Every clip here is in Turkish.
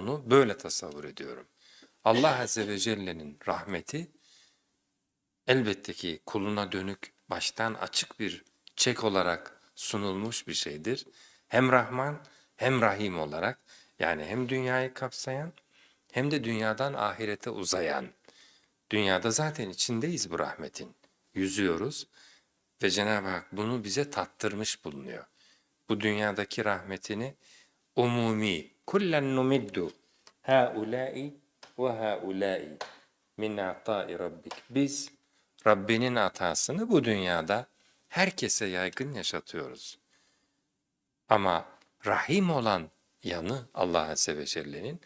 onu böyle tasavvur ediyorum. Allah Azze ve Celle'nin rahmeti elbette ki kuluna dönük baştan açık bir çek olarak sunulmuş bir şeydir. Hem Rahman hem Rahim olarak yani hem dünyayı kapsayan hem de dünyadan ahirete uzayan. Dünyada zaten içindeyiz bu rahmetin. Yüzüyoruz ve Cenab-ı Hak bunu bize tattırmış bulunuyor. Bu dünyadaki rahmetini umumi, kullen numiddu haulai ve haulai min ata'i rabbik. Biz Rabbinin atasını bu dünyada herkese yaygın yaşatıyoruz. Ama rahim olan yanı Allah Azze ve Celle'nin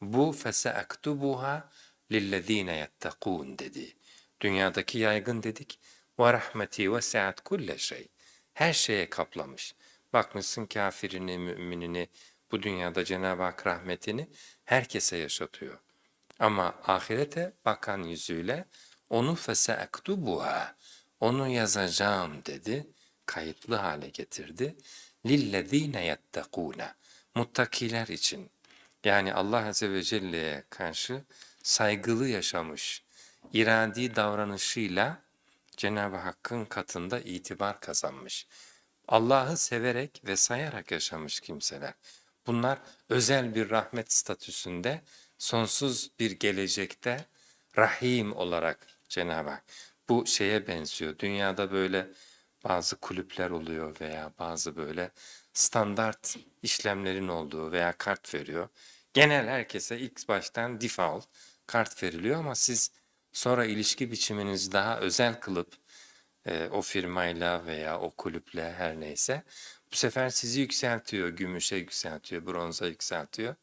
bu feseaktubuha lillezine yettekûn dedi. Dünyadaki yaygın dedik. Ve rahmeti vesiat kulle şey. Her şeye kaplamış. Bakmışsın kafirini, müminini, bu dünyada Cenab-ı Hak rahmetini herkese yaşatıyor. Ama ahirete bakan yüzüyle onu feseaktubuha, onu yazacağım dedi, kayıtlı hale getirdi. Lillezine yettekûne, muttakiler için. Yani Allah Azze ve Celle'ye karşı saygılı yaşamış, iradi davranışıyla Cenab-ı Hakk'ın katında itibar kazanmış. Allah'ı severek ve sayarak yaşamış kimseler. Bunlar özel bir rahmet statüsünde, sonsuz bir gelecekte Rahim olarak Cenab-ı Hak. Bu şeye benziyor. Dünyada böyle bazı kulüpler oluyor veya bazı böyle standart işlemlerin olduğu veya kart veriyor. Genel herkese ilk baştan default kart veriliyor ama siz sonra ilişki biçiminizi daha özel kılıp e, o firmayla veya o kulüple her neyse bu sefer sizi yükseltiyor, gümüşe yükseltiyor, bronza yükseltiyor.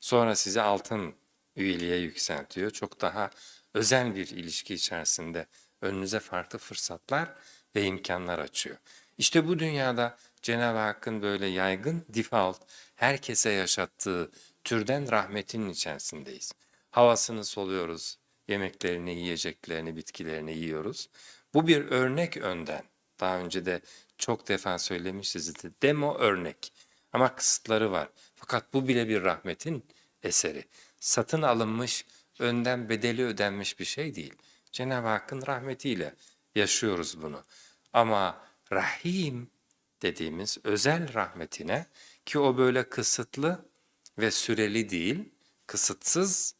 Sonra sizi altın üyeliğe yükseltiyor. Çok daha özel bir ilişki içerisinde önünüze farklı fırsatlar ve imkanlar açıyor. İşte bu dünyada Cenab-ı Hakk'ın böyle yaygın default herkese yaşattığı türden rahmetinin içerisindeyiz. Havasını soluyoruz, yemeklerini, yiyeceklerini, bitkilerini yiyoruz. Bu bir örnek önden. Daha önce de çok defa söylemişiz. Demo örnek. Ama kısıtları var. Fakat bu bile bir rahmetin eseri. Satın alınmış, önden bedeli ödenmiş bir şey değil. Cenab-ı Hakk'ın rahmetiyle yaşıyoruz bunu. Ama Rahim dediğimiz özel rahmetine ki o böyle kısıtlı ve süreli değil, kısıtsız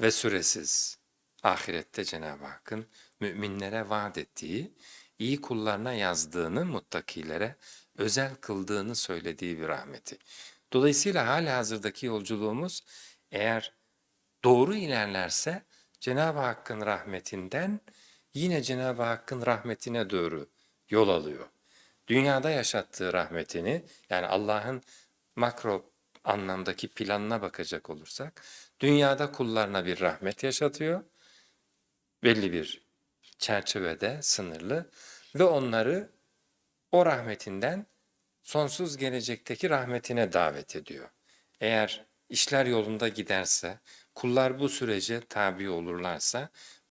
ve süresiz. Ahirette Cenab-ı Hakk'ın müminlere vaat ettiği, iyi kullarına yazdığını, muttakilere özel kıldığını söylediği bir rahmeti. Dolayısıyla hala hazırdaki yolculuğumuz eğer doğru ilerlerse Cenab-ı Hakk'ın rahmetinden yine Cenab-ı Hakk'ın rahmetine doğru yol alıyor. Dünyada yaşattığı rahmetini yani Allah'ın makro anlamdaki planına bakacak olursak dünyada kullarına bir rahmet yaşatıyor. Belli bir çerçevede sınırlı ve onları o rahmetinden sonsuz gelecekteki rahmetine davet ediyor. Eğer işler yolunda giderse, kullar bu sürece tabi olurlarsa